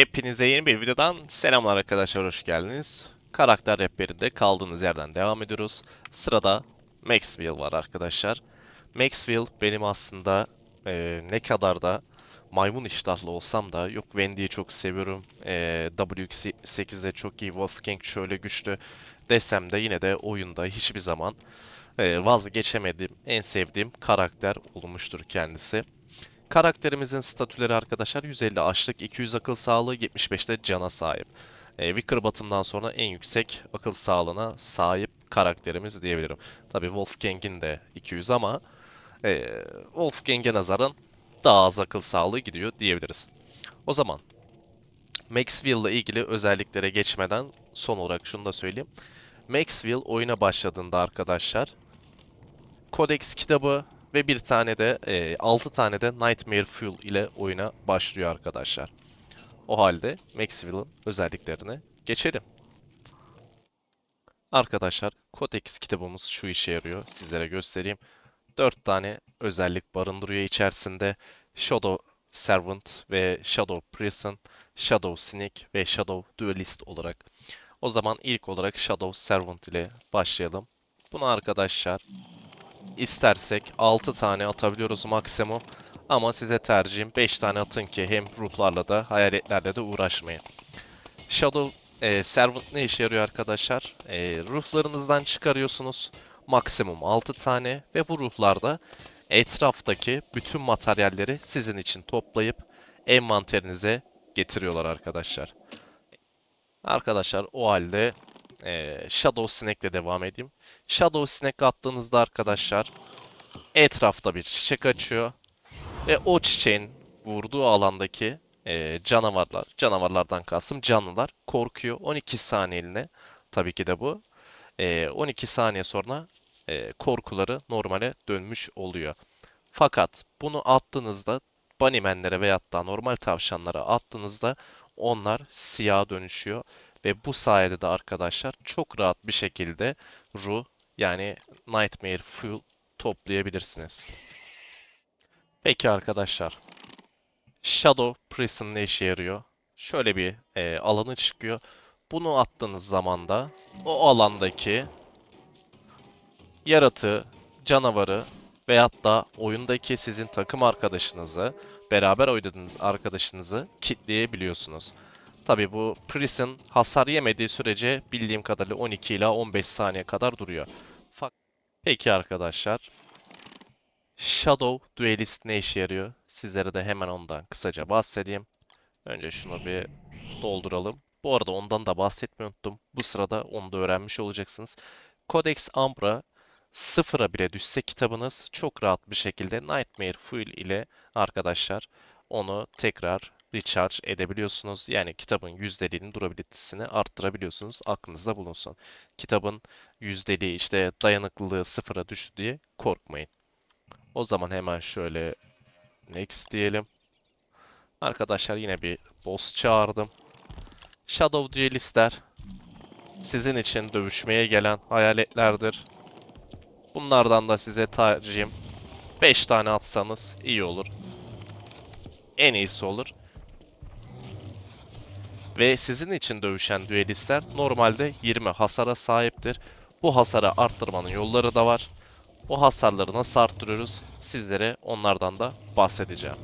Hepinize yeni bir videodan selamlar arkadaşlar, hoş geldiniz. Karakter rehberinde kaldığımız yerden devam ediyoruz. Sırada Maxwell var arkadaşlar. Maxwell benim aslında eee, ne kadar da maymun iştahlı olsam da yok Wendy'yi çok seviyorum. Eee WX8'de çok iyi, Wolfgang şöyle güçlü desem de yine de oyunda hiçbir zaman eee, vazgeçemediğim, en sevdiğim karakter olmuştur kendisi. Karakterimizin statüleri arkadaşlar 150 açlık, 200 akıl sağlığı, 75'te cana sahip. E, Wicker Bottom'dan sonra en yüksek akıl sağlığına sahip karakterimiz diyebilirim. Tabi Wolfgang'in de 200 ama e, Wolfgang'e nazaran daha az akıl sağlığı gidiyor diyebiliriz. O zaman Maxwell ile ilgili özelliklere geçmeden son olarak şunu da söyleyeyim. Maxwell oyuna başladığında arkadaşlar Codex kitabı ve bir tane de e, 6 tane de Nightmare Fuel ile oyuna başlıyor arkadaşlar. O halde Maxwell'ın özelliklerine geçelim. Arkadaşlar Codex kitabımız şu işe yarıyor. Sizlere göstereyim. 4 tane özellik barındırıyor içerisinde. Shadow Servant ve Shadow Prison, Shadow Sneak ve Shadow Duelist olarak. O zaman ilk olarak Shadow Servant ile başlayalım. Bunu arkadaşlar İstersek 6 tane atabiliyoruz maksimum. Ama size tercihim 5 tane atın ki hem ruhlarla da hayaletlerle de uğraşmayın. Shadow e, Servant ne işe yarıyor arkadaşlar? E, ruhlarınızdan çıkarıyorsunuz maksimum 6 tane ve bu ruhlarda etraftaki bütün materyalleri sizin için toplayıp envanterinize getiriyorlar arkadaşlar. Arkadaşlar o halde e, Shadow Snake'le devam edeyim. Shadow Snake attığınızda arkadaşlar etrafta bir çiçek açıyor. Ve o çiçeğin vurduğu alandaki e, canavarlar, canavarlardan kastım canlılar korkuyor. 12 saniyeliğine tabii ki de bu. E, 12 saniye sonra e, korkuları normale dönmüş oluyor. Fakat bunu attığınızda Bunnymenlere veyahut da normal tavşanlara attığınızda onlar siyaha dönüşüyor. Ve bu sayede de arkadaşlar çok rahat bir şekilde ruh yani Nightmare Fuel toplayabilirsiniz. Peki arkadaşlar. Shadow Prison ne işe yarıyor? Şöyle bir e, alanı çıkıyor. Bunu attığınız zaman da o alandaki yaratığı, canavarı veyahut da oyundaki sizin takım arkadaşınızı, beraber oynadığınız arkadaşınızı kitleyebiliyorsunuz. Tabi bu Prison hasar yemediği sürece bildiğim kadarıyla 12 ila 15 saniye kadar duruyor. Fa- Peki arkadaşlar. Shadow Duelist ne işe yarıyor? Sizlere de hemen ondan kısaca bahsedeyim. Önce şunu bir dolduralım. Bu arada ondan da bahsetmeyi unuttum. Bu sırada onu da öğrenmiş olacaksınız. Codex Ambra sıfıra bile düşse kitabınız çok rahat bir şekilde Nightmare Fuel ile arkadaşlar onu tekrar recharge edebiliyorsunuz. Yani kitabın yüzdeliğinin durabilitesini arttırabiliyorsunuz. Aklınızda bulunsun. Kitabın yüzdeliği işte dayanıklılığı sıfıra düştü diye korkmayın. O zaman hemen şöyle next diyelim. Arkadaşlar yine bir boss çağırdım. Shadow Duelistler sizin için dövüşmeye gelen hayaletlerdir. Bunlardan da size tercihim 5 tane atsanız iyi olur. En iyisi olur. Ve sizin için dövüşen düelistler normalde 20 hasara sahiptir. Bu hasarı arttırmanın yolları da var. O hasarları nasıl arttırıyoruz? Sizlere onlardan da bahsedeceğim.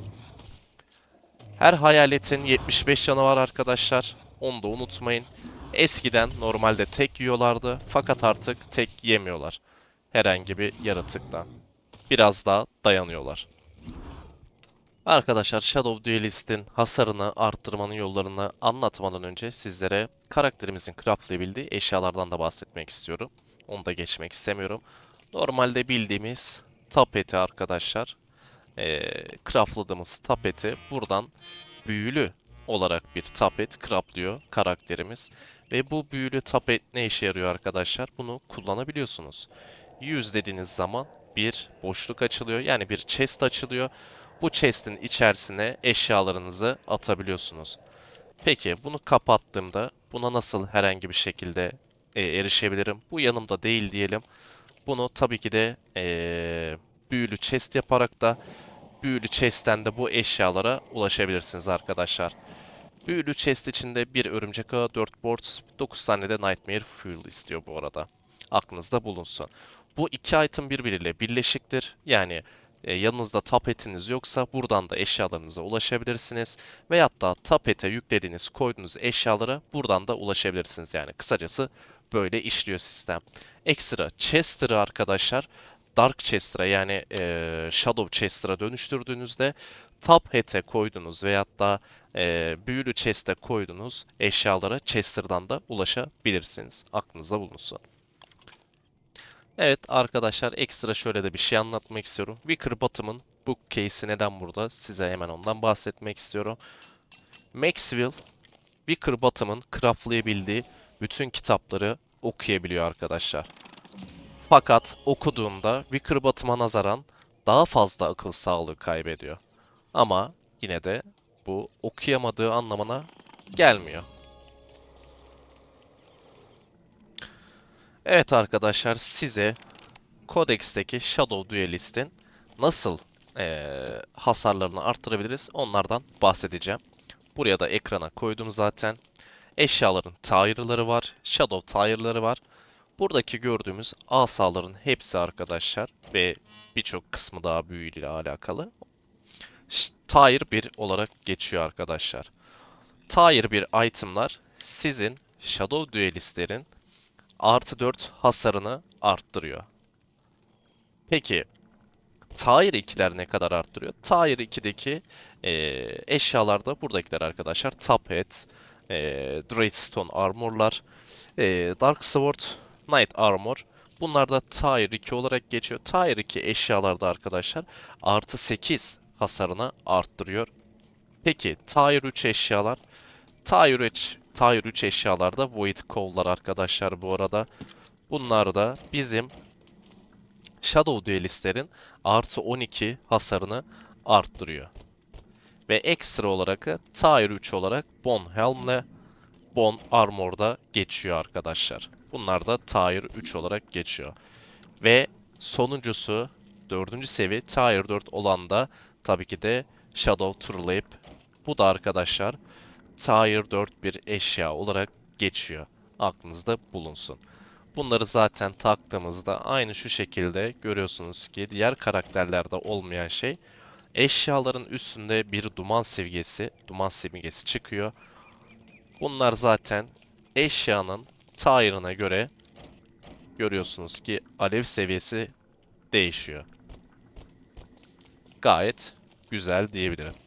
Her hayaletin 75 canı var arkadaşlar. Onu da unutmayın. Eskiden normalde tek yiyorlardı fakat artık tek yemiyorlar. Herhangi bir yaratıktan. Biraz daha dayanıyorlar. Arkadaşlar Shadow Duelist'in hasarını arttırmanın yollarını anlatmadan önce sizlere karakterimizin craftlayabildiği eşyalardan da bahsetmek istiyorum. Onu da geçmek istemiyorum. Normalde bildiğimiz tapeti arkadaşlar. Ee, craftladığımız tapeti buradan büyülü olarak bir tapet craftlıyor karakterimiz. Ve bu büyülü tapet ne işe yarıyor arkadaşlar? Bunu kullanabiliyorsunuz. 100 dediğiniz zaman bir boşluk açılıyor. Yani bir chest açılıyor. Bu chest'in içerisine eşyalarınızı atabiliyorsunuz. Peki bunu kapattığımda buna nasıl herhangi bir şekilde e, erişebilirim? Bu yanımda değil diyelim. Bunu tabii ki de e, büyülü chest yaparak da büyülü chest'ten de bu eşyalara ulaşabilirsiniz arkadaşlar. Büyülü chest içinde bir örümcek ağı, 4 boards, 9 tane de Nightmare Fuel istiyor bu arada. Aklınızda bulunsun. Bu iki item birbiriyle birleşiktir. Yani e, yanınızda tapetiniz yoksa buradan da eşyalarınıza ulaşabilirsiniz. Veyahut da tapete yüklediğiniz, koyduğunuz eşyalara buradan da ulaşabilirsiniz. Yani kısacası böyle işliyor sistem. Ekstra Chester'ı arkadaşlar Dark Chester'a yani e, Shadow Chester'a dönüştürdüğünüzde Top Hat'e koyduğunuz veyahut da e, büyülü chest'e koyduğunuz eşyalara Chester'dan da ulaşabilirsiniz. Aklınızda bulunsun. Evet arkadaşlar ekstra şöyle de bir şey anlatmak istiyorum. Wicker Bottom'ın bookcase'i neden burada? Size hemen ondan bahsetmek istiyorum. Maxwell, Wicker Bottom'ın craftlayabildiği bütün kitapları okuyabiliyor arkadaşlar. Fakat okuduğunda Wicker Bottom'a nazaran daha fazla akıl sağlığı kaybediyor. Ama yine de bu okuyamadığı anlamına gelmiyor. Evet arkadaşlar size Codex'teki Shadow Duelist'in nasıl eee, hasarlarını arttırabiliriz onlardan bahsedeceğim. Buraya da ekrana koydum zaten. Eşyaların tire'ları var, Shadow tire'ları var. Buradaki gördüğümüz asaların hepsi arkadaşlar ve birçok kısmı daha büyüyle alakalı. Tier 1 olarak geçiyor arkadaşlar. Tier 1 itemlar sizin Shadow Duelist'lerin artı 4 hasarını arttırıyor. Peki Tier 2'ler ne kadar arttırıyor? Tier 2'deki eee eşyalarda buradakiler arkadaşlar Top eee Dreadstone Armor'lar, eee Dark Sword, Knight Armor. Bunlar da Tier 2 olarak geçiyor. Tier 2 eşyalarda arkadaşlar artı 8 hasarını arttırıyor. Peki Tier 3 eşyalar? Tier 3, Tier 3 eşyalarda Void Cow'lar arkadaşlar bu arada. Bunlar da bizim Shadow Duelist'lerin artı 12 hasarını arttırıyor. Ve ekstra olarak da Tier 3 olarak Bone Helm'le Bone Armor'da geçiyor arkadaşlar. Bunlar da Tier 3 olarak geçiyor. Ve sonuncusu 4. seviye Tier 4 olan da tabii ki de Shadow Turlap. Bu da arkadaşlar Tier 4 bir eşya olarak geçiyor. Aklınızda bulunsun. Bunları zaten taktığımızda aynı şu şekilde görüyorsunuz ki diğer karakterlerde olmayan şey eşyaların üstünde bir duman seviyesi, duman simgesi çıkıyor. Bunlar zaten eşyanın tier'ına göre görüyorsunuz ki alev seviyesi değişiyor. Gayet güzel diyebilirim.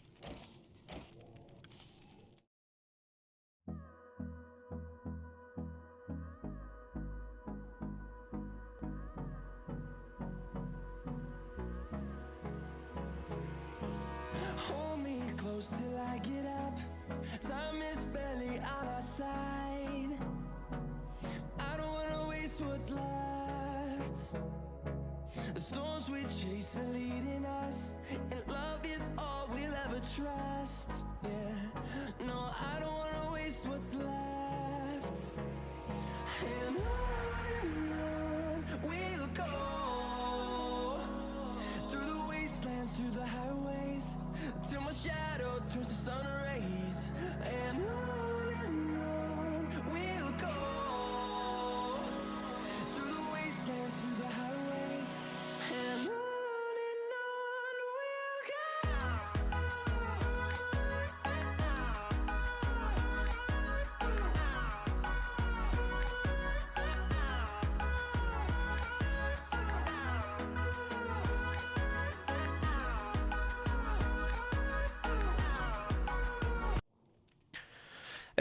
On side. I don't wanna waste what's left. The storms we chase are leading us,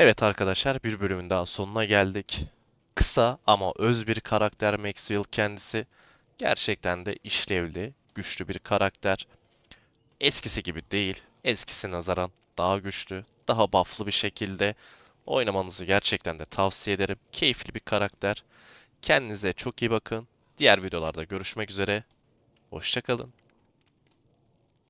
Evet arkadaşlar bir bölümün daha sonuna geldik. Kısa ama öz bir karakter Maxwell kendisi. Gerçekten de işlevli, güçlü bir karakter. Eskisi gibi değil. Eskisine nazaran daha güçlü, daha buff'lı bir şekilde oynamanızı gerçekten de tavsiye ederim. Keyifli bir karakter. Kendinize çok iyi bakın. Diğer videolarda görüşmek üzere. Hoşçakalın.